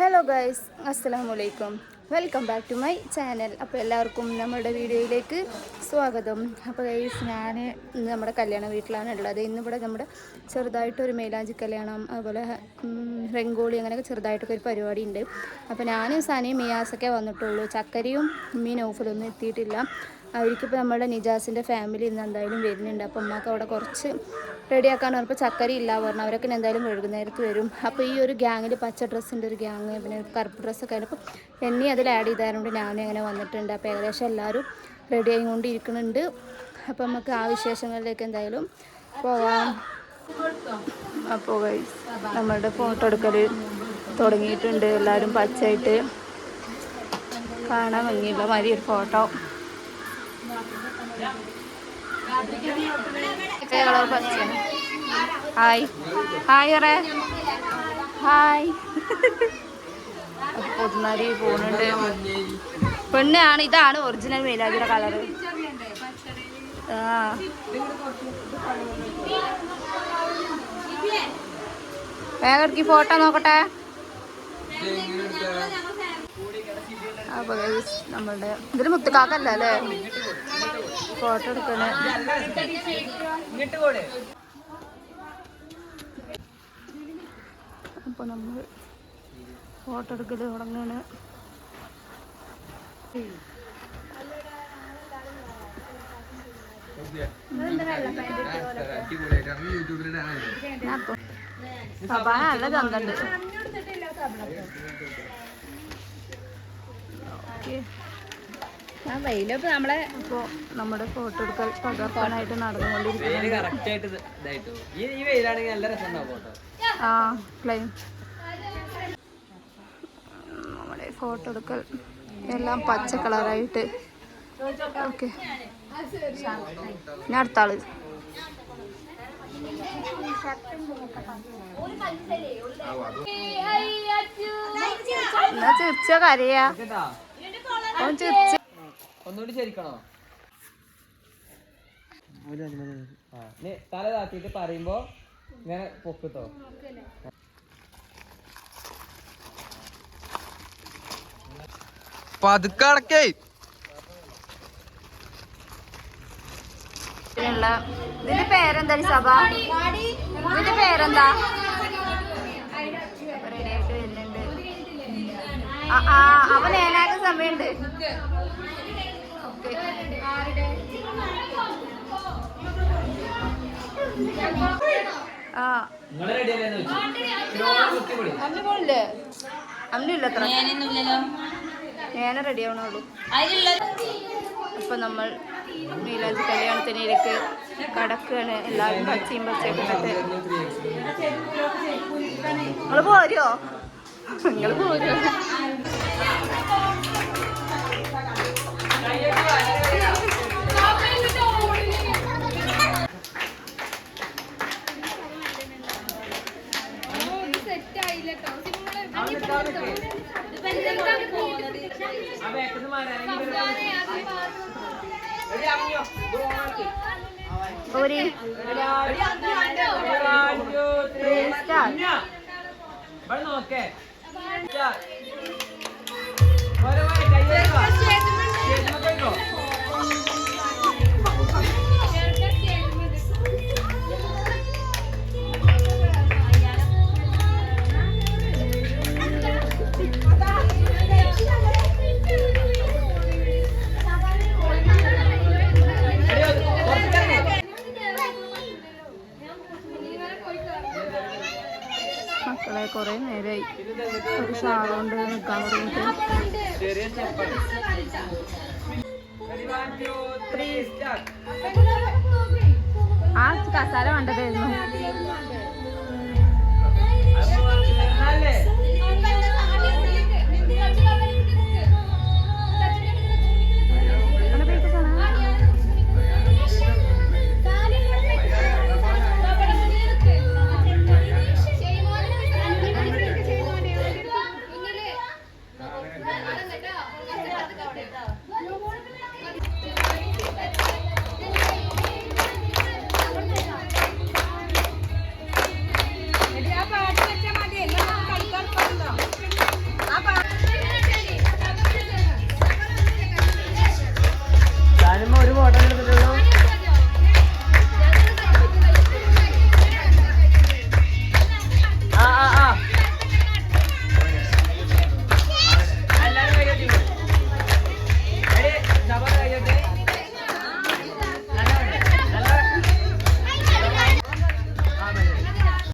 Hello guys അസ്സലാമു അലൈക്കും welcome back to my channel അപ്പോൾ എല്ലാവർക്കും നമ്മുടെ വീഡിയോയിലേക്ക് സ്വാഗതം. അപ്പോൾ ഗൈസ് ഞാൻ ഇന്ന് നമ്മുടെ കല്യാണ വീട്ടിലാണ് ഉള്ളത്. ഇന്നിവിടെ നമ്മുടെ ചെറുതായിട്ടൊരു മേലാഞ്ചി കല്യാണം അതുപോലെ രംഗോളി അങ്ങനെയൊക്കെ ചെറുതായിട്ടൊക്കെ ഒരു പരിപാടി ഉണ്ട്. അപ്പോൾ ഞാനും സനയും മിയാസൊക്കെ വന്നിട്ടുള്ളൂ. ചക്കരയും ഉമ്മീ നൗഫലൊന്നും എത്തിയിട്ടില്ല. അവർക്കിപ്പോൾ നമ്മുടെ നിജാസിന്റെ ഫാമിലി ഇന്ന് എന്തായാലും വരുന്നുണ്ട്. അപ്പോൾ അമ്മയ്ക്ക് അവിടെ കുറച്ച് റെഡിയാക്കാൻ പറഞ്ഞപ്പോൾ ചക്കര ഇല്ല പറഞ്ഞു. അവരൊക്കെ എന്തായാലും വൈകുന്നേരത്ത് വരും. അപ്പോൾ ഈ ഒരു ഗ്യാങ്ങിൽ പച്ച ഡ്രസ്സിന്റെ ഒരു ഗ്യാങ് പിന്നെ കറുപ്പ് ഡ്രസ്സൊക്കെ ആയിരുന്നു അപ്പോൾ എന്നെ അതിൽ ആഡ് ചെയ്തായതുകൊണ്ട് ഞാനും അങ്ങനെ വന്നിട്ടുണ്ട്. അപ്പോൾ ഏകദേശം എല്ലാവരും റെഡി ആയിക്കൊണ്ടിരിക്കുന്നുണ്ട്. അപ്പോൾ നമുക്ക് ആ വിശേഷങ്ങളിലേക്ക് എന്തായാലും പോവാം. അപ്പോൾ നമ്മളുടെ ഫോട്ടോ എടുക്കൽ തുടങ്ങിയിട്ടുണ്ട്. എല്ലാവരും പച്ചയായിട്ട് കാണാൻ ഭംഗിയുള്ള മാതിരി ഒരു ഫോട്ടോ ഹായ്. ഹായ് അറേ. ഹായ്. പൊതുനാരി പോകുന്നുണ്ട് പെണ്ണാണ് ഇതാണ് ഒറിജിനൽ മേലാജിയുടെ കളർ ആ. വേഗം ഫോട്ടോ നോക്കട്ടെ? അപ്പൊ നമ്മളുടെ ഇതൊരു മുത്തുക്കാക്കല്ല അല്ലേ? ഫോട്ടോ എടുക്കണേ. അപ്പോൾ നമ്മൾ ഫോട്ടോ എടുക്കൽ തുടങ്ങാണ്. ഓക്കെ. ഞാൻ നമ്മളെ നമ്മുടെ ഫോട്ടോ എടുക്കൽ പകർത്താനായിട്ട് നടന്നുകൊണ്ടിരിക്കുന്നത് ആ നമ്മുടെ ഫോട്ടോ എടുക്കൽ എല്ലാം പച്ച കളറായിട്ട് ഓക്കെ ഞാൻ അടുത്ത ആൾ. എന്നാ ചിരിച്ച കരയാ. ചിരിച്ച ഒന്നുകൂടി ശരിക്കണോ? തല താത്തിയിട്ട് പറയുമ്പോ ഇങ്ങനെ പൊക്കിട്ടോ. പതുക്കടക്കേ ഇതിനുള്ള ഇതിന്റെ പേരെന്താ സഭ? ഇതിന്റെ പേരെന്താ? അവൻ ഏനാക്കാൻ സമയമുണ്ട് ഓക്കെ ആ നിങ്ങളെ റെഡി അല്ലേന്ന് കുത്തിപ്പൊടി അമ്മില്ലേ അത്ര. ഞാൻ റെഡി ആവണുള്ളൂ. അപ്പൊ നമ്മൾ മീലാജ് കല്യാണത്തിനിടയ്ക്ക് കടക്കാണ്. എല്ലാവരും പച്ചയും പച്ചയൊക്കെ ഇട്ടിട്ട്. നിങ്ങൾ പോരോ നിങ്ങൾ പോരോ ഒരു ഇവിടെ നോക്കേ കുറെ നേരമായി ഒരു ഷാളുകൊണ്ട് നിൽക്കാൻ തുടങ്ങിയിട്ട്. ആ കസാല വേണ്ടതായിരുന്നു.